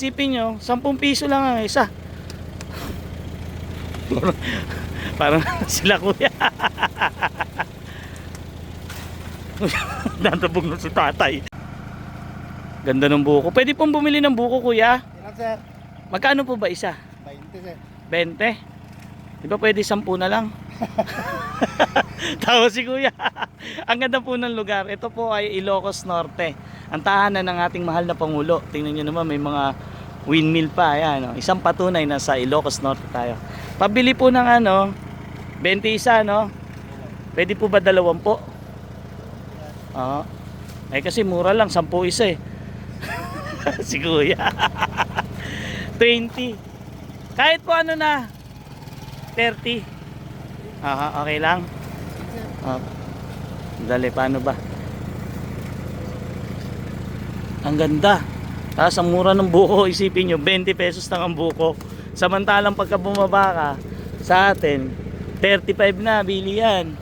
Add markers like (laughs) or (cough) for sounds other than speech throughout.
Isipin nyo, 10 piso lang ang isa. (laughs) Parang (laughs) sila kuya. (laughs) Nantabog na si tatay. Ganda ng buko. Pwede pong bumili ng buko kuya. Ilan sir? Magkano po ba isa? 20 sir. 20? Di ba pwede 10 na lang? (laughs) Tawa si kuya. (laughs) Ang ganda po ng lugar. Ito po ay Ilocos Norte. Ang tahanan ng ating mahal na Pangulo. Tingnan nyo naman may mga windmill pa. Ayan, oh. Isang patunay na sa Ilocos Norte tayo. Pabili po ng ano, 20 isa, no? Pwede po ba dalawang po? Oo. Eh kasi mura lang, 10 isa eh. (laughs) si kuya. 20. Kahit po ano na, 30. Aha, okay lang. Ah, dali, paano ba? Ang ganda. Tapos ang mura ng buko, isipin nyo, 20 pesos lang ang buko. Samantalang pagka bumaba ka, sa atin, 35 na, bili yan.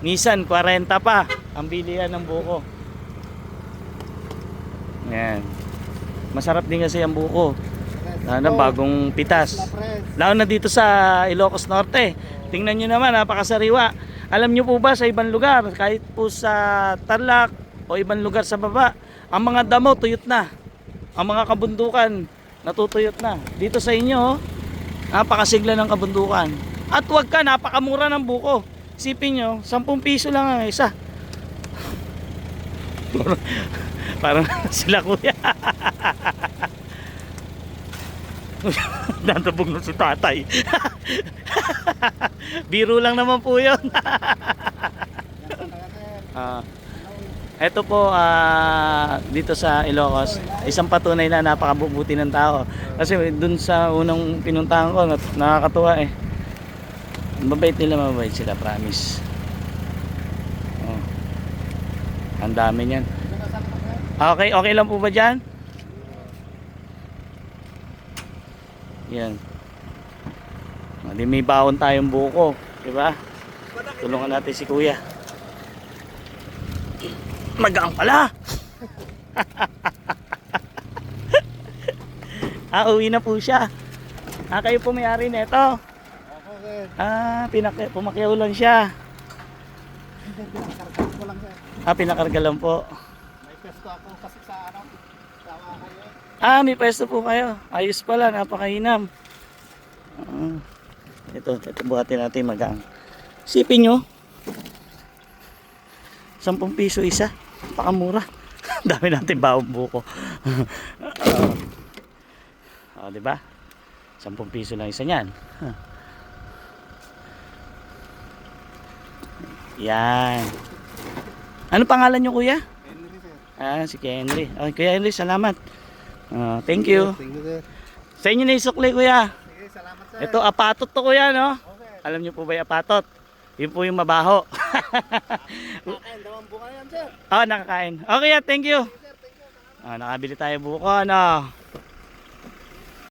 Nisan, 40 pa ang bili yan ng buko. Yan. Masarap din kasi ang buko. Lalo na bagong pitas. Lalo na dito sa Ilocos Norte. Tingnan nyo naman, napakasariwa. Alam nyo po ba sa ibang lugar, kahit po sa Tarlac o ibang lugar sa baba, ang mga damo tuyot na. Ang mga kabundukan natutuyot na. Dito sa inyo, oh, napakasigla ng kabundukan. At wag ka, napakamura ng buko. Sipin nyo, 10 piso lang ang isa. (laughs) Parang (laughs) sila kuya. (laughs) (laughs) Nantabog na si tatay. (laughs) Biro lang naman po yun. (laughs) Ah, eto po ah, dito sa Ilocos, isang patunay na napakabubuti ng tao. Kasi dun sa unang pinuntahan ko, nakakatuwa eh. Mabait nila, mabait sila, promise. Oh. Ang dami niyan. Okay, okay lang po ba dyan? Yan. Hindi may baon tayong buko, di ba? Tulungan natin si Kuya. Magaan pala. (laughs) ah, uwi na po siya. Ah, kayo po may-ari nito. Ah, pinaki pumakyaw lang siya. Ah, pinakarga lang po. May pesto ako kasi sa ano. Ah, may pwesto po kayo. Ayos pala, napakahinam. Ah, ito, ito buhatin natin magang. Sipin nyo. 10 piso isa. Pakamura. (laughs) Dami natin bawang buko. (laughs) Ah, oh, di ba? 10 piso lang isa niyan. Huh. (laughs) Yan. Ano pangalan nyo kuya? Henry sir. Ah, si Henry. Okay, Kuya Henry, salamat. Ah, thank you. Thank you sir. Sa inyo na isukli, kuya. Sige, salamat sir. Ito, apatot to, kuya, no? Okay. Alam niyo po ba yung apatot? Yun po yung mabaho. (laughs) Kakain daw ang buka yan sir. oh, nakakain. Okay, ah, thank you. Sir, thank you. Ah, nakabili tayo buko, ano?